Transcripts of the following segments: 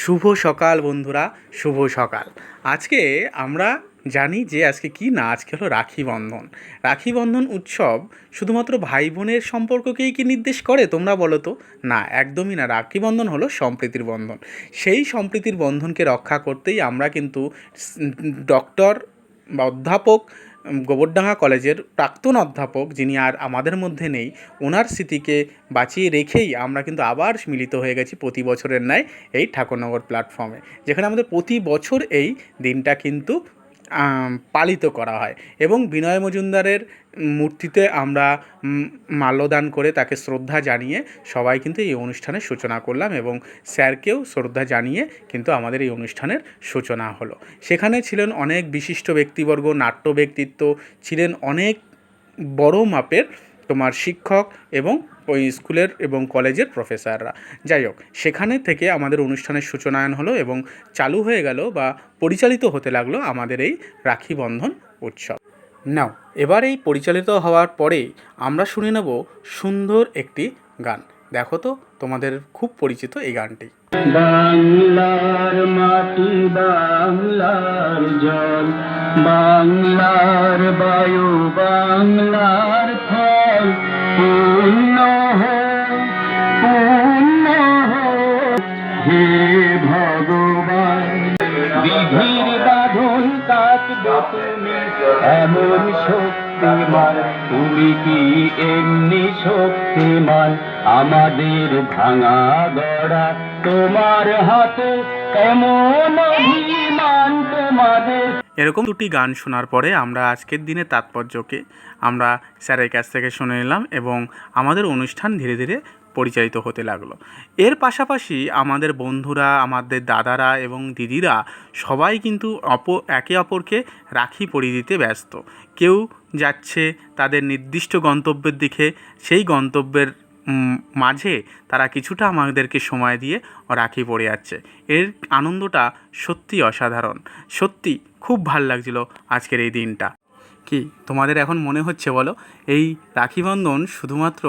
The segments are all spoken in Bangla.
শুভ সকাল বন্ধুরা, শুভ সকাল। আজকে আমরা জানি যে আজকে কি না, আজকে হলো রাখি বন্ধন। রাখি বন্ধন উৎসব শুধুমাত্র ভাই বোনের সম্পর্ককেই কি নির্দেশ করে, তোমরা বলো তো? না, একদমই না। রাখি বন্ধন হলো সম্প্রীতির বন্ধন। সেই সম্প্রীতির বন্ধনকে রক্ষা করতেই আমরা কিন্তু ডক্টর বা অধ্যাপক গোবরডাঙ্গা কলেজের প্রাক্তন অধ্যাপক যিনি আর আমাদের মধ্যে নেই, ওনার স্মৃতিকে বাঁচিয়ে রেখেই আমরা কিন্তু আবার মিলিত হয়ে গেছি প্রতি বছরের ন্যায় এই ঠাকুরনগর প্ল্যাটফর্মে। যেখানে আমাদের প্রতি বছর এই দিনটা কিন্তু পালিত করা হয় এবং বিনয় মজুমদারের মূর্তিতে আমরা মাল্যদান করে তাকে শ্রদ্ধা জানিয়ে সবাই কিন্তু এই অনুষ্ঠানের সূচনা করলাম এবং স্যারকেও শ্রদ্ধা জানিয়ে কিন্তু আমাদের এই অনুষ্ঠানের সূচনা হলো। সেখানে ছিলেন অনেক বিশিষ্ট ব্যক্তিবর্গ, নাট্য ব্যক্তিত্ব, ছিলেন অনেক বড় মাপের তোমার শিক্ষক এবং ওই স্কুলের এবং কলেজের প্রফেসররা। যাই হোক, সেখানে থেকে আমাদের অনুষ্ঠানের সূচনায়ন হলো এবং চালু হয়ে গেল বা পরিচালিত হতে লাগল আমাদের এই রাখি বন্ধন উৎসব। নাও, এবার এই পরিচালিত হওয়ার পরে আমরা শুনে নেব সুন্দর একটি গান। দেখো তো, তোমাদের খুব পরিচিত এই গানটি। বাংলার মাটি, বাংলার জল, বাংলার বায়ু, বাংলার ভগবান বিধির বাঁধন কাটবে তুমি, এমন শক্তিমান। তুমি কি এমনি শক্তিমান? আমাদের ভাঙা গড়া তোমার হাতে এমন অভিমান তোমাদের। এরকম দুটি গান শোনার পরে আমরা আজকের দিনের তাৎপর্যকে আমরা স্যারের কাছ থেকে শুনে নিলাম এবং আমাদের অনুষ্ঠান ধীরে ধীরে পরিচালিত হতে লাগল। এর পাশাপাশি আমাদের বন্ধুরা, আমাদের দাদারা এবং দিদিরা সবাই কিন্তু অপ, একে অপরকে রাখি পরিয়ে দিতে ব্যস্ত। কেউ যাচ্ছে তাদের নির্দিষ্ট গন্তব্যের দিকে, সেই গন্তব্যের মাঝে তারা কিছুটা আমাদেরকে সময় দিয়ে রাখি পড়ে যাচ্ছে। এর আনন্দটা সত্যি অসাধারণ। সত্যি খুব ভালো লাগছিল আজকের এই দিনটা। কি? তোমাদের এখন মনে হচ্ছে বলো? এই রাখিবন্ধন শুধুমাত্র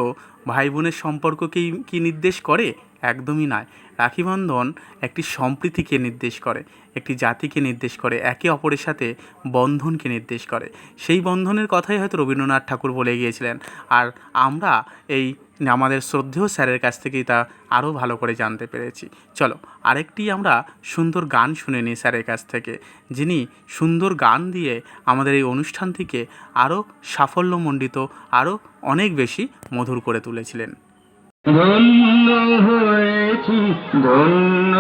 ভাই বোনের সম্পর্ককেই কি নির্দেশ করে? একদমই নয়। রাখি বন্ধন একটি সম্প্রীতিকে নির্দেশ করে, একটি জাতিকে নির্দেশ করে, একে অপরের সাথে বন্ধনকে নির্দেশ করে। সেই বন্ধনের কথাই হয়তো রবীন্দ্রনাথ ঠাকুর বলে গিয়েছিলেন। আর আমরা এই আমাদের শ্রদ্ধেয় স্যারের কাছ থেকেই তা আরও ভালো করে জানতে পেরেছি। চলো, আরেকটি আমরা সুন্দর গান শুনে নিই স্যারের কাছ থেকে, যিনি সুন্দর গান দিয়ে আমাদের এই অনুষ্ঠানটিকে আরও সাফল্যমণ্ডিত, আরও অনেক বেশি মধুর করে তুলেছিলেন। ধন্য হয়েছি, ধন্য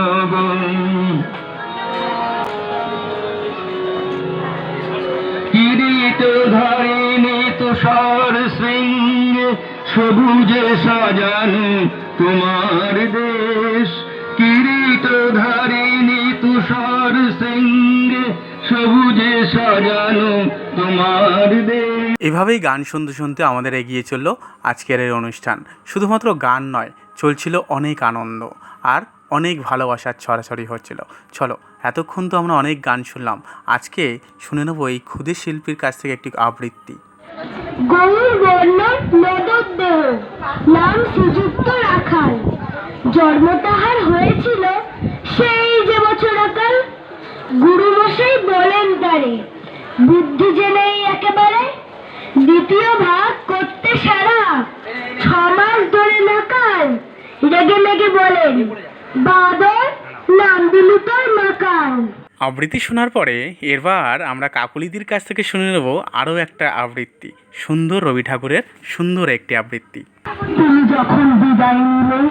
কিরিট ধারিণী তুষার শৃঙ্গে, সবুজে সাজানো তোমার দেশ। কিরিট ধারিণী তুষার শৃঙ্গে, সবুজে সাজানো তোমার দেশ। এভাবেই গান শুনতে শুনতে আমাদের এগিয়ে চলল আজকের এই অনুষ্ঠান। শুধুমাত্র গান নয়, চলছিল অনেক আনন্দ আর অনেক ভালোবাসার ছড়াছড়ি হচ্ছিল। চলো, এতক্ষণ তো আমরা অনেক গান শুনলাম। আজকে শুনে নেব এই ক্ষুদে শিল্পীর কাছ থেকে একটি আবৃত্তি। জন্ম তাহার হয়েছিল সেই যে বছর বলেন তারে, বুদ্ধি একেবারে দ্বিতীয় ভাগ করতে সারা ছ মাস ধরে নাকাল রেগে মেগে বলেন বাদর নাম দিলু তোর মাকাল আবৃত্তি শোনার পরে এবার আমরা কাকুলিদির কাছ থেকে শুনে নেব আরও একটা আবৃত্তি সুন্দর রবি ঠাকুরের সুন্দর একটি আবৃত্তি। তুমি যখন বিদায় নিলে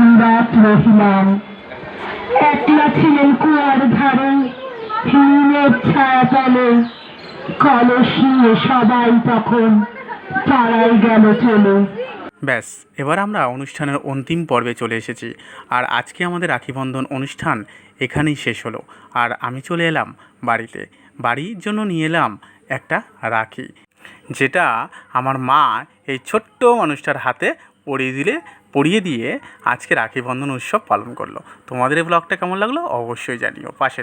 নিরাত রহিলাম। একলা ছিলেন কুয়ার ধারে হিমের ছায়া তলে ব্যাস, এবার আমরা অনুষ্ঠানের অন্তিম পর্বে চলে এসেছি। আর আজকে আমাদের রাখিবন্ধন অনুষ্ঠান এখানেই শেষ হলো। আর আমি চলে এলাম বাড়িতে। বাড়ির জন্য নিয়ে এলাম একটা রাখি, যেটা আমার মা এই ছোট্ট মানুষটার হাতে পরিয়ে দিলে, পরিয়ে দিয়ে আজকে রাখি বন্ধন উৎসব পালন করল। তোমাদের এই ব্লগটা কেমন লাগল অবশ্যই জানিও। পাশে